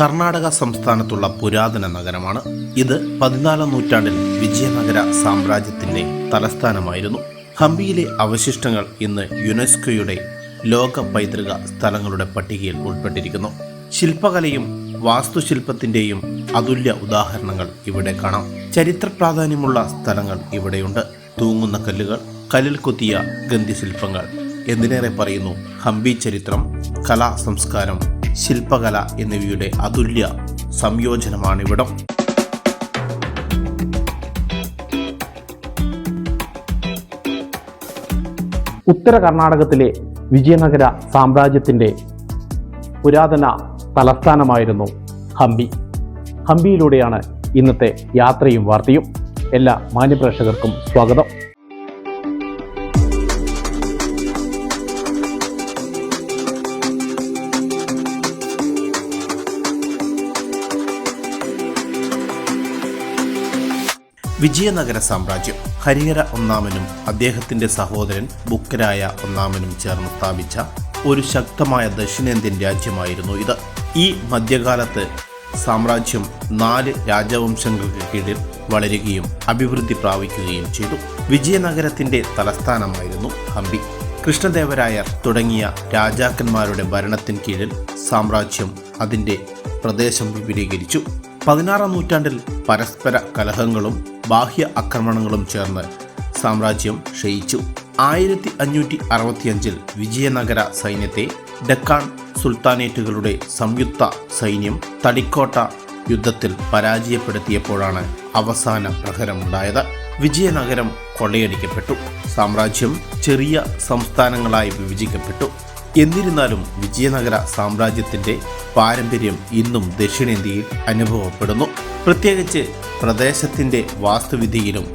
കർണാടക സംസ്ഥാനത്തുള്ള പുരാതന നഗരമാണ്. ഇത് പതിനാലാം നൂറ്റാണ്ടിൽ വിജയനഗര സാമ്രാജ്യത്തിന്റെ തലസ്ഥാനമായിരുന്നു. ഹംപിയിലെ അവശിഷ്ടങ്ങൾ ഇന്ന് യുനെസ്കോയുടെ ലോക പൈതൃക സ്ഥലങ്ങളുടെ പട്ടികയിൽ ഉൾപ്പെട്ടിരിക്കുന്നു. ശില്പകലയും വാസ്തുശില്പത്തിന്റെയും അതുല്യ ഉദാഹരണങ്ങൾ ഇവിടെ കാണാം. ചരിത്ര പ്രാധാന്യമുള്ള സ്ഥലങ്ങൾ ഇവിടെയുണ്ട്. തൂങ്ങുന്ന കല്ലുകൾ കല്ലിൽ കൊത്തിയ ഗന്ധിശില്പങ്ങൾ എന്തിനേറെ പറയുന്നു? ഹംപി ചരിത്രം കലാ സംസ്കാരം ശില്പകല എന്നിവയുടെ അതുല്യ സംയോജനമാണിവിടം. ഉത്തര കർണാടകത്തിലെ വിജയനഗര സാമ്രാജ്യത്തിന്റെ പുരാതന തലസ്ഥാനമായിരുന്നു ഹംപി. ഹംപിയിലൂടെയാണ് ഇന്നത്തെ യാത്രയും വാർത്തയും. എല്ലാ മാന്യപ്രേക്ഷകർക്കും സ്വാഗതം. വിജയനഗര സാമ്രാജ്യം ഹരിഹര ഒന്നാമനും അദ്ദേഹത്തിന്റെ സഹോദരൻ ബുക്കരായ ഒന്നാമനും ചേർന്ന് സ്ഥാപിച്ച ഒരു ശക്തമായ ദക്ഷിണേന്ത്യൻ രാജ്യമായിരുന്നു ഇത്. ഈ മധ്യകാലത്ത് സാമ്രാജ്യം നാല് രാജവംശങ്ങൾക്ക് കീഴിൽ വളരുകയും അഭിവൃദ്ധി പ്രാപിക്കുകയും ചെയ്തു. വിജയനഗരത്തിന്റെ തലസ്ഥാനമായിരുന്നു ഹംപി. കൃഷ്ണദേവരായർ തുടങ്ങിയ രാജാക്കന്മാരുടെ ഭരണത്തിൻ കീഴിൽ സാമ്രാജ്യം അതിന്റെ പ്രദേശം വിപുലീകരിച്ചു. പതിനാറാം നൂറ്റാണ്ടിൽ പരസ്പര കലഹങ്ങളും ബാഹ്യ ആക്രമണങ്ങളും ചേർന്ന് സാമ്രാജ്യം ക്ഷയിച്ചു. ആയിരത്തി അഞ്ഞൂറ്റി അറുപത്തിയഞ്ചിൽ വിജയനഗര സൈന്യത്തെ ഡക്കാൻ സുൽത്താനേറ്റുകളുടെ സംയുക്ത സൈന്യം തടിക്കോട്ട യുദ്ധത്തിൽ പരാജയപ്പെടുത്തിയപ്പോഴാണ് അവസാന പ്രഹരമുണ്ടായത്. വിജയനഗരം കൊള്ളയടിക്കപ്പെട്ടു. സാമ്രാജ്യം ചെറിയ സംസ്ഥാനങ്ങളായി വിഭജിക്കപ്പെട്ടു. എന്നിരുന്നാലും വിജയനഗര സാമ്രാജ്യത്തിന്റെ പാരമ്പര്യം ഇന്നും ദക്ഷിണേന്ത്യയിൽ അനുഭവപ്പെടുന്നു. പ്രത്യേകിച്ച് പ്രദേശത്തിന്റെ വാസ്തുവിദ്യയിലും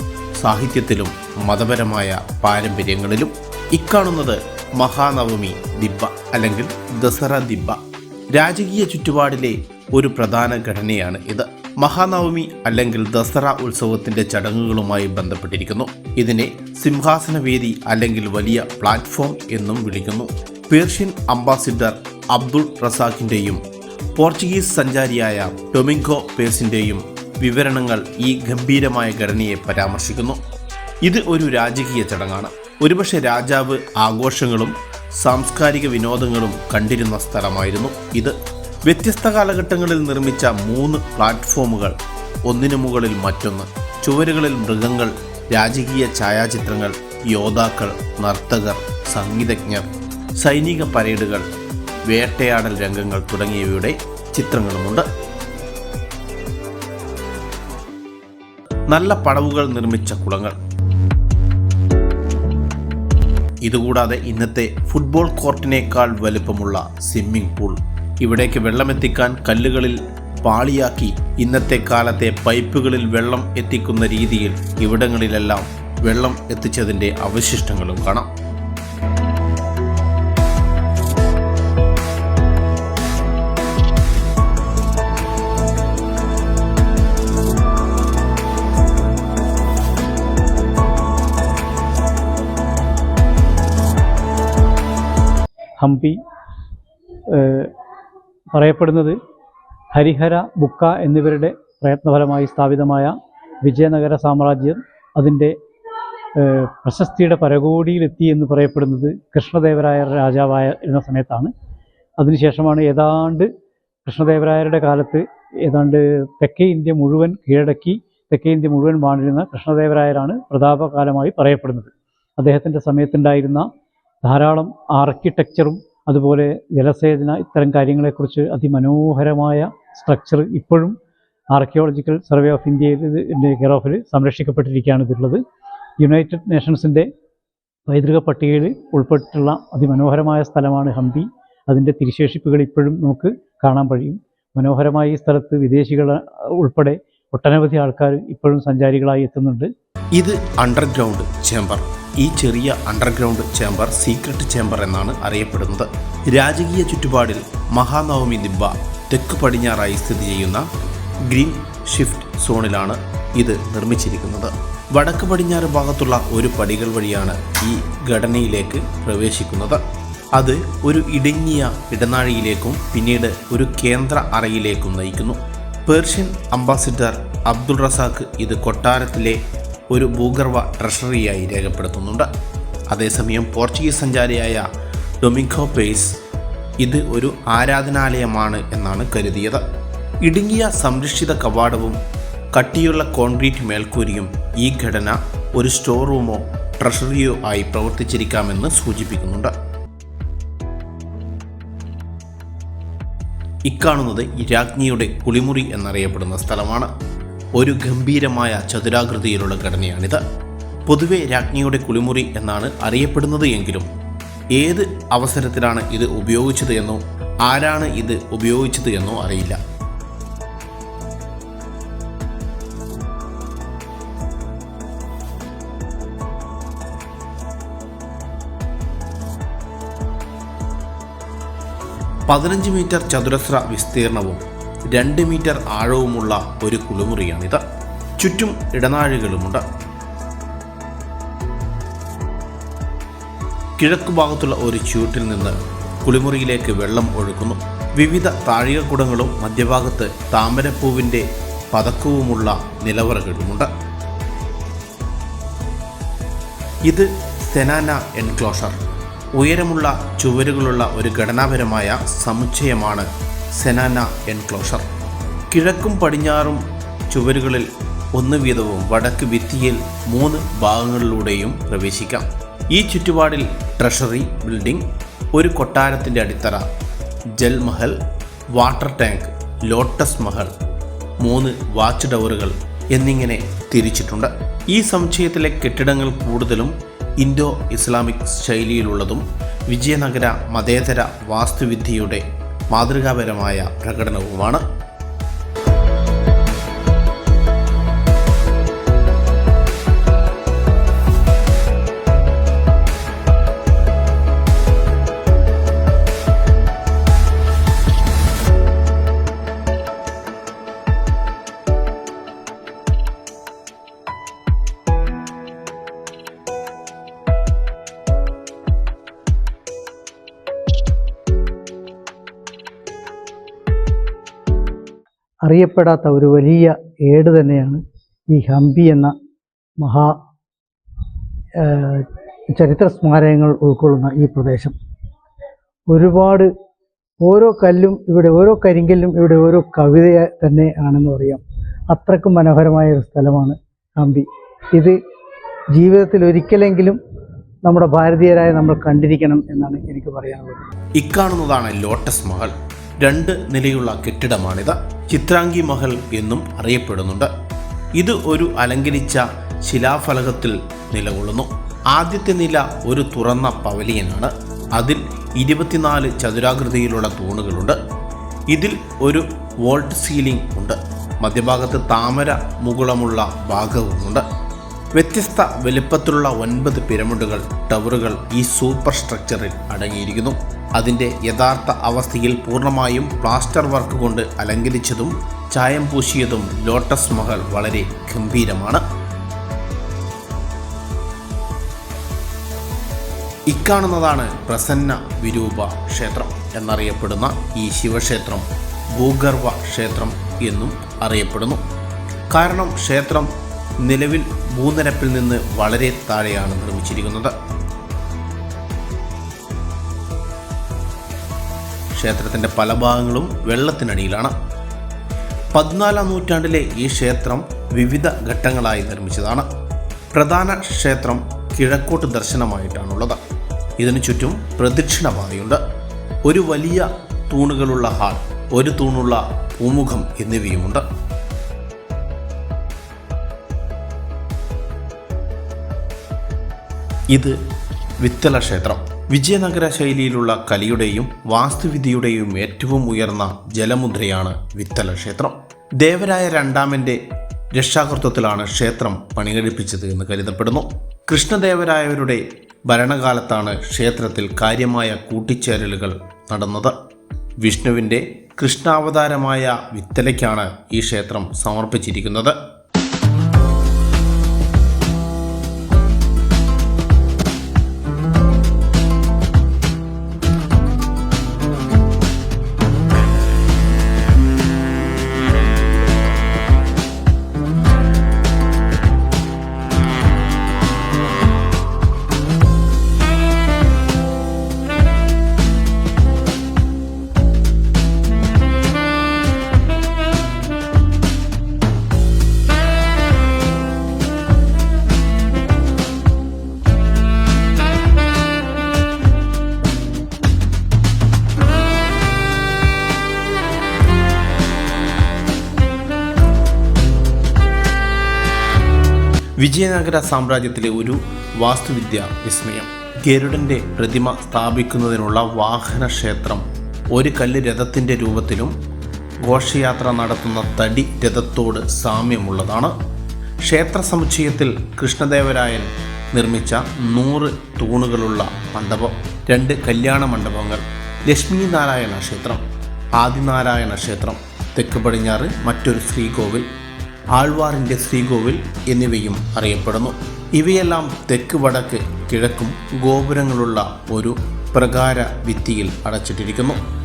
സാഹിത്യത്തിലും മതപരമായ പാരമ്പര്യങ്ങളിലും. ഇക്കാണുന്നത് മഹാനവമി ദിബ്ബ അല്ലെങ്കിൽ ദസറ ദിബ്ബ. രാജകീയ ചുറ്റുപാടിലെ ഒരു പ്രധാന ഘടനയാണ് ഇത്. മഹാനവമി അല്ലെങ്കിൽ ദസറ ഉത്സവത്തിന്റെ ചടങ്ങുകളുമായി ബന്ധപ്പെട്ടിരിക്കുന്നു. ഇതിനെ സിംഹാസനവേദി അല്ലെങ്കിൽ വലിയ പ്ലാറ്റ്ഫോം എന്നും വിളിക്കുന്നു. പേർഷ്യൻ അംബാസിഡർ അബ്ദുൾ റസാഖിന്റെയും പോർച്ചുഗീസ് സഞ്ചാരിയായ ഡൊമിംഗോ പേഴ്സിന്റെയും വിവരണങ്ങൾ ഈ ഗംഭീരമായ ഘടനയെ പരാമർശിക്കുന്നു. ഇത് ഒരു രാജകീയ ചടങ്ങാണ്. ഒരുപക്ഷെ രാജാവ് ആഘോഷങ്ങളും സാംസ്കാരിക വിനോദങ്ങളും കണ്ടിരുന്ന സ്ഥലമായിരുന്നു ഇത്. വ്യത്യസ്ത കാലഘട്ടങ്ങളിൽ നിർമ്മിച്ച മൂന്ന് പ്ലാറ്റ്ഫോമുകൾ ഒന്നിനു മുകളിൽ മറ്റൊന്ന് ചുവരുകളിൽ മൃഗങ്ങൾ രാജകീയ ഛായാചിത്രങ്ങൾ യോദ്ധാക്കൾ നർത്തകർ സംഗീതജ്ഞർ സൈനിക പരേഡുകൾ വേട്ടയാടൽ രംഗങ്ങൾ തുടങ്ങിയവയുടെ ചിത്രങ്ങളുമുണ്ട്. നല്ല പടവുകൾ നിർമ്മിച്ച കുളങ്ങൾ. ഇതുകൂടാതെ ഇന്നത്തെ ഫുട്ബോൾ കോർട്ടിനേക്കാൾ വലുപ്പമുള്ള സ്വിമ്മിംഗ് പൂൾ. ഇവിടേക്ക് വെള്ളമെത്തിക്കാൻ കല്ലുകളിൽ പാളിയാക്കി ഇന്നത്തെ കാലത്തെ പൈപ്പുകളിൽ വെള്ളം എത്തിക്കുന്ന രീതിയിൽ ഇവിടങ്ങളിലെല്ലാം വെള്ളം എത്തിച്ചതിന്റെ അവശിഷ്ടങ്ങളും കാണാം. ഹംപി പറയപ്പെടുന്നത് ഹരിഹര ബുക്ക എന്നിവരുടെ പ്രയത്നഫലമായി സ്ഥാപിതമായ വിജയനഗര സാമ്രാജ്യം അതിന്റെ പ്രശസ്തിയുടെ പരകോടിയിലെത്തി എന്ന് പറയപ്പെടുന്നത് കൃഷ്ണദേവരായ രാജാവായ ഇരുന്ന സമയത്താണ്. അതിനുശേഷമാണ് ഏതാണ്ട് കൃഷ്ണദേവരായരുടെ കാലത്ത് ഏതാണ്ട് തെക്കേ ഇന്ത്യ മുഴുവൻ കീഴടക്കി തെക്കേ ഇന്ത്യ മുഴുവൻ വാണിരുന്ന കൃഷ്ണദേവരായരാണ് പ്രതാപകാലമായി പറയപ്പെടുന്നത്. അദ്ദേഹത്തിന്റെ സമയത്തുണ്ടായിരുന്ന ധാരാളം ആർക്കിടെക്ചറും അതുപോലെ ജലസേചന ഇത്തരം കാര്യങ്ങളെക്കുറിച്ച് അതിമനോഹരമായ സ്ട്രക്ചർ ഇപ്പോഴും ആർക്കിയോളജിക്കൽ സർവേ ഓഫ് ഇന്ത്യയിൽ കെയർ ഓഫിൽ സംരക്ഷിക്കപ്പെട്ടിരിക്കുകയാണ് ഇതുള്ളത് യുണൈറ്റഡ് നേഷൻസിന്റെ പൈതൃക പട്ടികയിൽ ഉൾപ്പെട്ടിട്ടുള്ള അതിമനോഹരമായ സ്ഥലമാണ് ഹംപി. അതിന്റെ തിരിശേഷിപ്പുകൾ ഇപ്പോഴും നമുക്ക് കാണാൻ കഴിയും. മനോഹരമായ ഈ സ്ഥലത്ത് വിദേശികൾ ഉൾപ്പെടെ ഒട്ടനവധി ആൾക്കാർ ഇപ്പോഴും സഞ്ചാരികളായി എത്തുന്നുണ്ട്. ഇത് അണ്ടർഗ്രൗണ്ട് ചേംബർ ഈ ചെറിയ അണ്ടർഗ്രൗണ്ട് ചേംബർ സീക്രട്ട് ചേംബർ എന്നാണ് അറിയപ്പെടുന്നത്. രാജകീയ ചുറ്റുപാടിൽ മഹാനവമി ദിബ്ബ തെക്ക് പടിഞ്ഞാറായി സ്ഥിതി ചെയ്യുന്ന ഗ്രീൻ ഷിഫ്റ്റ് സോണിലാണ് ഇത് നിർമ്മിച്ചിരിക്കുന്നത്. വടക്ക് പടിഞ്ഞാറ് ഭാഗത്തുള്ള ഒരു പടികൾ വഴിയാണ് ഈ ഘടനയിലേക്ക് പ്രവേശിക്കുന്നത്. അത് ഒരു ഇടുങ്ങിയ ഇടനാഴിയിലേക്കും പിന്നീട് ഒരു കേന്ദ്ര അറയിലേക്കും നയിക്കുന്നു. പേർഷ്യൻ അംബാസിഡർ അബ്ദുൾ റസാഖ് ഇത് കൊട്ടാരത്തിലെ ഒരു ഭൂഗർഭ ട്രഷറിയായി രേഖപ്പെടുത്തുന്നുണ്ട്. അതേസമയം പോർച്ചുഗീസ് സഞ്ചാരിയായ ഡൊമിങ്കോ പേസ് ഇത് ഒരു ആരാധനാലയമാണ് എന്നാണ് കരുതിയത്. ഇടുങ്ങിയ സംരക്ഷിത കവാടവും കട്ടിയുള്ള കോൺക്രീറ്റ് മേൽക്കൂരിയും ഈ ഘടന ഒരു സ്റ്റോർ റൂമോ ട്രഷറിയോ ആയി പ്രവർത്തിച്ചിരിക്കാമെന്ന് സൂചിപ്പിക്കുന്നുണ്ട്. ഇക്കാണുന്നത് രാജ്ഞിയുടെ കുളിമുറി എന്നറിയപ്പെടുന്ന സ്ഥലമാണ്. ഒരു ഗംഭീരമായ ചതുരാകൃതിയിലുള്ള ഘടനയാണിത്. പൊതുവെ രാജ്ഞിയുടെ കുളിമുറി എന്നാണ് അറിയപ്പെടുന്നത് എങ്കിലും ഏത് അവസരത്തിലാണ് ഇത് ഉപയോഗിച്ചത് എന്നോ ആരാണ് ഇത് ഉപയോഗിച്ചത് എന്നോ അറിയില്ല. പതിനഞ്ച് മീറ്റർ ചതുരശ്ര വിസ്തീർണവും രണ്ട് മീറ്റർ ആഴവുമുള്ള ഒരു കുളിമുറിയാണിത്. ചുറ്റും ഇടനാഴികളുമുണ്ട്. കിഴക്കുഭാഗത്തുള്ള ഒരു ചൂട്ടിൽ നിന്ന് കുളിമുറിയിലേക്ക് വെള്ളം ഒഴുകുന്നു. വിവിധ താഴികക്കുടങ്ങളും മധ്യഭാഗത്ത് താമരപ്പൂവിന്റെ പതക്കവുമുള്ള നിലവറകളുമുണ്ട്. ഇത് സെനാന എൻക്ലോഷർ. ഉയരമുള്ള ചുവരുകളുള്ള ഒരു ഘടനാപരമായ സമുച്ചയമാണ് സെനാന എൻക്ലോഷർ കിഴക്കും പടിഞ്ഞാറും ചുവരുകളിൽ ഒന്ന് വീതവും വടക്ക് ഭിത്തിയിൽ മൂന്ന് ഭാഗങ്ങളിലൂടെയും പ്രവേശിക്കാം. ഈ ചുറ്റുപാടിൽ ട്രഷറി ബിൽഡിംഗ് ഒരു കൊട്ടാരത്തിന്റെ അടിത്തറ Jal Mahal water tank lotus Mahal മൂന്ന് വാച്ച് ടവറുകൾ എന്നിങ്ങനെ തിരിച്ചിട്ടുണ്ട്. ഈ സമുച്ചയത്തിലെ കെട്ടിടങ്ങൾ കൂടുതലും ഇൻഡോ ഇസ്ലാമിക് ശൈലിയിലുള്ളതും വിജയനഗര മതേതര വാസ്തുവിദ്യയുടെ മാതൃകാപരമായ പ്രകടനവുമാണ് അറിയപ്പെടാത്ത ഒരു വലിയ ഏട് തന്നെയാണ് ഈ ഹംപി എന്ന മഹാ ചരിത്ര സ്മാരകങ്ങൾ ഉൾക്കൊള്ളുന്ന ഈ പ്രദേശം. ഒരുപാട് ഓരോ കല്ലും ഇവിടെ ഓരോ കരിങ്കല്ലും ഇവിടെ ഓരോ കവിത തന്നെ ആണെന്ന് പറയാം. അത്രക്കും മനോഹരമായ ഒരു സ്ഥലമാണ് ഹംപി. ഇത് ജീവിതത്തിൽ ഒരിക്കലെങ്കിലും നമ്മുടെ ഭാരതീയരായ നമ്മൾ കണ്ടിരിക്കണം എന്നാണ് എനിക്ക് പറയാനുള്ളത്. ഇക്കാണുന്നതാണ് ലോട്ടസ് മഹൽ. രണ്ട് നിലയുള്ള കെട്ടിടമാണിത്. ചിത്രാംഗി മഹൽ എന്നും അറിയപ്പെടുന്നുണ്ട്. ഇത് ഒരു അലങ്കരിച്ച ശിലാഫലകത്തിൽ നിലകൊള്ളുന്നു. ആദ്യത്തെ നില ഒരു തുറന്ന പവലിയനാണ്. അതിൽ ഇരുപത്തിനാല് ചതുരാകൃതിയിലുള്ള തൂണുകളുണ്ട്. ഇതിൽ ഒരു വോൾട്ട് സീലിംഗ് ഉണ്ട്. മധ്യഭാഗത്ത് താമര മുകുളമുള്ള ഭാഗവുമുണ്ട്. വ്യത്യസ്ത വലിപ്പത്തിലുള്ള ഒൻപത് പിരമിഡുകൾ ടവറുകൾ ഈ സൂപ്പർ സ്ട്രക്ചറിൽ അടങ്ങിയിരിക്കുന്നു. അതിന്റെ യഥാർത്ഥ അവസ്ഥയിൽ പൂർണമായും പ്ലാസ്റ്റർ വർക്ക് കൊണ്ട് അലങ്കരിച്ചതും ചായം പൂശിയതും ലോട്ടസ് മഹൽ വളരെ ഗംഭീരമാണ്. ഇക്കാണുന്നതാണ് പ്രസന്ന വിരൂപ ക്ഷേത്രം എന്നറിയപ്പെടുന്ന ഈ ശിവക്ഷേത്രം ഭൂഗർഭ ക്ഷേത്രം എന്നും അറിയപ്പെടുന്നു. കാരണം ക്ഷേത്രം നിലവിൽ ഭൂനിരപ്പിൽ നിന്ന് വളരെ താഴെയാണ് നിർമ്മിച്ചിരിക്കുന്നത്. ക്ഷേത്രത്തിന്റെ പല ഭാഗങ്ങളും വെള്ളത്തിനടിയിലാണ്. പതിനാലാം നൂറ്റാണ്ടിലെ ഈ ക്ഷേത്രം വിവിധ ഘട്ടങ്ങളായി നിർമ്മിച്ചതാണ്. പ്രധാന ക്ഷേത്രം കിഴക്കോട്ട് ദർശനമായിട്ടാണുള്ളത്. ഇതിനു ചുറ്റും പ്രദക്ഷിണപാതയുണ്ട് ഒരു വലിയ തൂണുകളുള്ള ഹാൾ ഒരു തൂണുള്ള പൂമുഖം എന്നിവയുമുണ്ട്. ഇത് വിത്തല ക്ഷേത്രം. വിജയനഗര ശൈലിയിലുള്ള കലിയുടെയും വാസ്തുവിദ്യയുടെയും ഏറ്റവും ഉയർന്ന ജലമുദ്രയാണ് വിത്തല ക്ഷേത്രം. ദേവരായ രണ്ടാമന്റെ രക്ഷാകർത്തത്തിലാണ് ക്ഷേത്രം പണികഴിപ്പിച്ചത് എന്ന് കരുതപ്പെടുന്നു. കൃഷ്ണദേവരായവരുടെ ഭരണകാലത്താണ് ക്ഷേത്രത്തിൽ കാര്യമായ കൂട്ടിച്ചേരലുകൾ നടന്നത്. വിഷ്ണുവിന്റെ കൃഷ്ണാവതാരമായ വിത്തലയ്ക്കാണ് ഈ ക്ഷേത്രം സമർപ്പിച്ചിരിക്കുന്നത്. വിജയനഗര സാമ്രാജ്യത്തിലെ ഒരു വാസ്തുവിദ്യ വിസ്മയം. ഗരുഡന്റെ പ്രതിമ സ്ഥാപിക്കുന്നതിനുള്ള വാഹന ക്ഷേത്രം ഒരു കല്ല് രഥത്തിന്റെ രൂപത്തിലും ഘോഷയാത്ര നടത്തുന്ന തടി രഥത്തോട് സാമ്യമുള്ളതാണ്. ക്ഷേത്ര സമുച്ചയത്തിൽ കൃഷ്ണദേവരായൻ നിർമ്മിച്ച നൂറ് തൂണുകളുള്ള മണ്ഡപം രണ്ട് കല്യാണ മണ്ഡപങ്ങൾ ലക്ഷ്മി നാരായണ ക്ഷേത്രം ആദിനാരായണ ക്ഷേത്രം തെക്ക് പടിഞ്ഞാറ് മറ്റൊരു ശ്രീകോവിൽ ആൾവാറിന്റെ ശ്രീകോവിൽ എന്നിവയും അറിയപ്പെടുന്നു. ഇവയെല്ലാം തെക്ക് വടക്ക് കിഴക്കും ഗോപുരങ്ങളുള്ള ഒരു പ്രകാര ഭിത്തിയിൽ അടച്ചിട്ടിരിക്കുന്നു.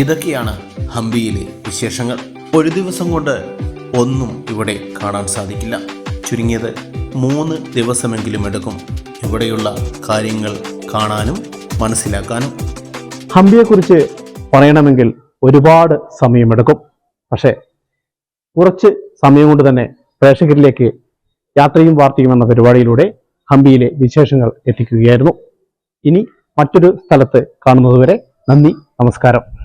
ഇതൊക്കെയാണ് ഹംപിയിലെ വിശേഷങ്ങൾ. ഒരു ദിവസം കൊണ്ട് ഒന്നും ഇവിടെ കാണാൻ സാധിക്കില്ല. ചുരുങ്ങിയത് മൂന്ന് ദിവസമെങ്കിലും എടുക്കും ഇവിടെയുള്ള കാര്യങ്ങൾ കാണാനും മനസ്സിലാക്കാനും. ഹംപിയെക്കുറിച്ച് പറയണമെങ്കിൽ ഒരുപാട് സമയമെടുക്കും. പക്ഷേ കുറച്ച് സമയം കൊണ്ട് തന്നെ പ്രേക്ഷകരിലേക്ക് യാത്രയും വാർത്തയും എന്ന പരിപാടിയിലൂടെ ഹംപിയിലെ വിശേഷങ്ങൾ എത്തിക്കുകയായിരുന്നു. ഇനി മറ്റൊരു സ്ഥലത്ത് കാണുന്നതുവരെ നന്ദി നമസ്കാരം.